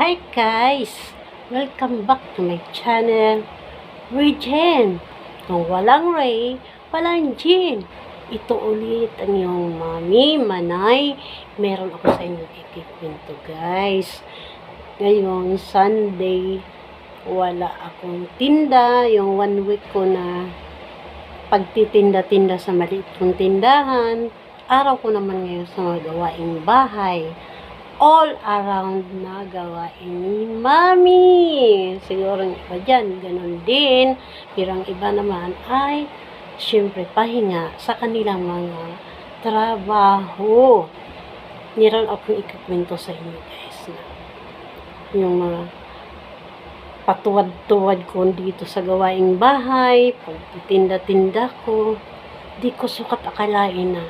Hi guys! Welcome back to my channel, Regen. Kung walang Ray, walang Jean. Ito ulit ang iyong mami, manay. Meron ako sa inyong ikikwento guys. Ngayong Sunday, wala akong tinda. Yung one week ko na pagtitinda-tinda sa maliit kong tindahan. Araw ko naman ngayon sa mga bahay all around na gawain ni Mami. Siguro ang iba dyan, ganun din. Pero ang iba naman ay, syempre, pahinga sa kanilang mga trabaho. Meron akong ikakwento sa inyo, guys. Na yung mga patuwad-tuwad ko dito sa gawaing bahay, pagtitinda-tinda ko, di ko sukat akalain na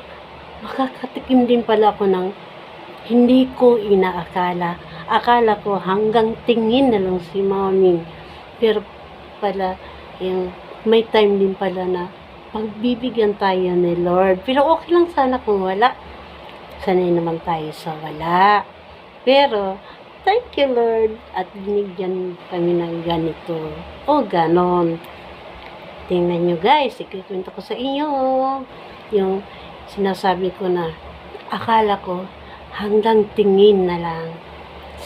makakatikim din pala ako ng hindi ko inaakala. Akala ko hanggang tingin na lang si mami. Pero pala, yung may time din pala na pagbibigyan tayo ni Lord. Pero okay lang sana kung wala. Sanay naman tayo sa wala. Pero, thank you Lord. At binigyan kami ng ganito. O ganon. Tingnan nyo guys, ikikwento ko sa inyo. Yung sinasabi ko na, akala ko, hanggang tingin na lang.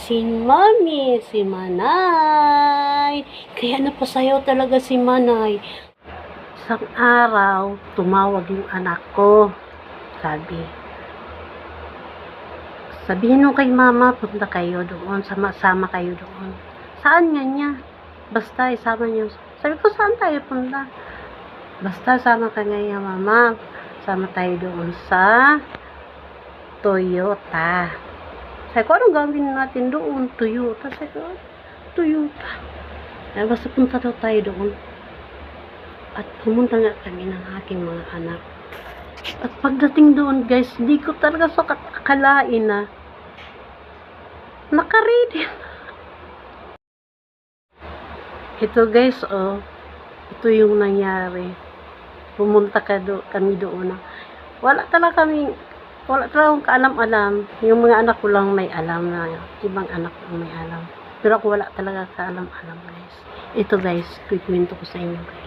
Si Mami, si Manay. Kaya napasayaw talaga si Manay. Isang araw, tumawag yung anak ko. Sabi, sabihin mo kay mama, punta kayo doon, sama-sama kayo doon. Saan nga niya? Basta, isama niyo. Sabi ko, saan tayo punta? Basta, sama ka ngayon, mama. Sama tayo doon sa Toyota. Sabi ko, anong gawin natin doon? Toyota. Sabi ko, Toyota. Ay, basta punta daw tayo doon. At pumunta nga kami ng aking mga anak. At pagdating doon, guys, hindi ko talaga sukat akalain na nakaready. Ito guys, oh, ito yung nangyari. Pumunta ka do, kami doon. na Wala talaga kami wala talaga akong kaalam-alam. Yung mga anak ko lang may alam na ibang anak ko may alam. Pero ako wala talaga kaalam-alam guys. Ito guys, kikwento ko sa inyo guys.